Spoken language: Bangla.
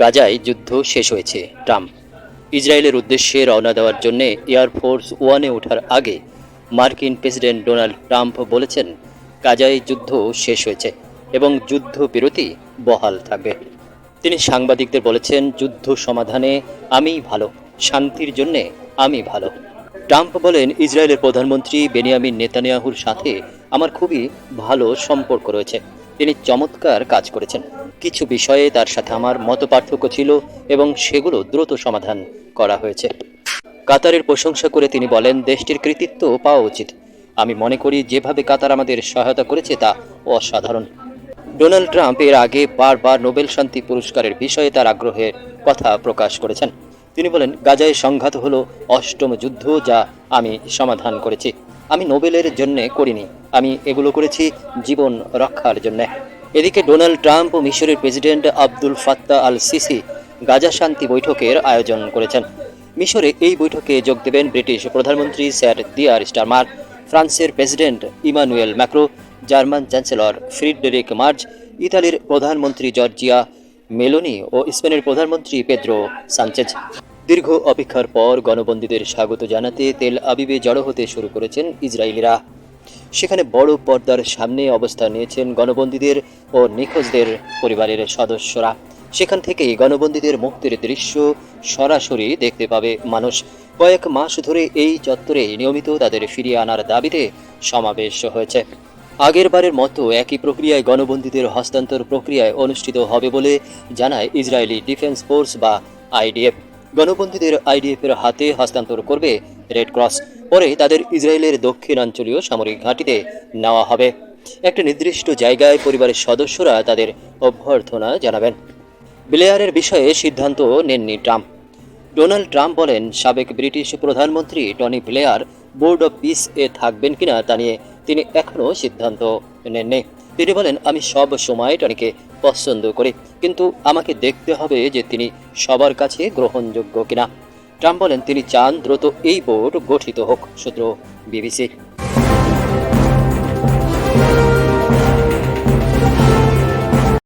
গাজায় যুদ্ধ শেষ হয়েছে, ট্রাম্প। ইসরায়েলের উদ্দেশ্যে রওনা দেওয়ার জন্য এয়ারফোর্স ওয়ানে ওঠার আগে মার্কিন প্রেসিডেন্ট ডোনাল্ড ট্রাম্প বলেছেন, গাজায় যুদ্ধ শেষ হয়েছে এবং যুদ্ধবিরতি বহাল থাকবে। তিনি সাংবাদিকদের বলেছেন, যুদ্ধ সমাধানে আমি ভালো, শান্তির জন্যে আমি ভালো। ট্রাম্প বলেন, ইসরায়েলের প্রধানমন্ত্রী বেনিয়ামিন নেতানিয়াহুর সাথে আমার খুবই ভালো সম্পর্ক রয়েছে। তিনি চমৎকার কাজ করেছেন। কিছু বিষয়ে তার সাথে আমার মতপার্থক্য ছিল এবং সেগুলো দ্রুত সমাধান করা হয়েছে। কাতারের প্রশংসা করে তিনি বলেন, দেশটির কৃতিত্ব পাওয়া উচিত। আমি মনে করি, যেভাবে কাতার আমাদের সহায়তা করেছে, তা অসাধারণ। ডোনাল্ড ট্রাম্প এর আগে বারবার নোবেল শান্তি পুরস্কারের বিষয়ে তার আগ্রহের কথা প্রকাশ করেছেন। তিনি বলেন, গাজায় সংঘাত হলো অষ্টম যুদ্ধ যা আমি সমাধান করেছি। আমি নোবেলের জন্যে করিনি। আমি এগুলো করেছি জীবন রক্ষার জন্য। এদিকে ডোনাল্ড ট্রাম্প ও মিশরের president Abdul Fattah al Sisi Gaza শান্তি বৈঠকের আয়োজন করেছেন। মিশরে এই বৈঠকে যোগ দেবেন ব্রিটিশ প্রধানমন্ত্রী স্যার দিয়ার স্টারমার ফ্রান্সের president Emmanuel Macron, German chancellor Friedrich Merz ইতালির প্রধানমন্ত্রী জর্জিয়া মেলোনি ও স্পেনের প্রধানমন্ত্রী পেদ্রো সানচেজ। দীর্ঘ অপেক্ষার পর গণবন্দীদের স্বাগত জানাতে তেল আবিবে জড়ো হতে শুরু করেছেন ইসরায়েলিরা। সেখানে বড় পর্দার সামনে অবস্থান নিয়েছেন গণবন্দীদের ও নিখোঁজদের পরিবারের সদস্যরা। সেখান থেকেই গণবন্দীদের মুক্তির দৃশ্য সরাসরি দেখতে পাবে মানুষ। কয়েক মাস ধরে এই চত্বরে নিয়মিত তাদের ফিরিয়ে আনার দাবিতে সমাবেশ হয়েছে। আগের বারের মতো একই প্রক্রিয়ায় গণবন্দীদের হস্তান্তর প্রক্রিয়ায় অনুষ্ঠিত হবে বলে জানায় ইসরায়েলি ডিফেন্স ফোর্স বা আইডিএফ। গণবন্দীদের আইডিএফ এর হাতে হস্তান্তর করবে রেড ক্রস। পরে তাদের ইসরায়েলের দক্ষিণাঞ্চলীয় সামরিক ঘাঁটিতে নেওয়া হবে। একটা নির্দিষ্ট জায়গায় পরিবারের সদস্যরা তাদের অভ্যর্থনা জানাবেন। ব্লেয়ারের বিষয়ে সিদ্ধান্ত নেননি ট্রাম্প। ডোনাল্ড ট্রাম্প বলেন, সাবেক ব্রিটিশ প্রধানমন্ত্রী Tony Blair board of peace এ থাকবেন কিনা তা নিয়ে তিনি এখনও সিদ্ধান্ত নেননি। তিনি বলেন, আমি সব সময় টনিকে পছন্দ করি, কিন্তু আমাকে দেখতে হবে যে তিনি সবার কাছে গ্রহণযোগ্য কিনা। ট্রাম্প বলেন, তিনি চান দ্রুত এই বোর্ড গঠিত হোক, সূত্র বিবিসি।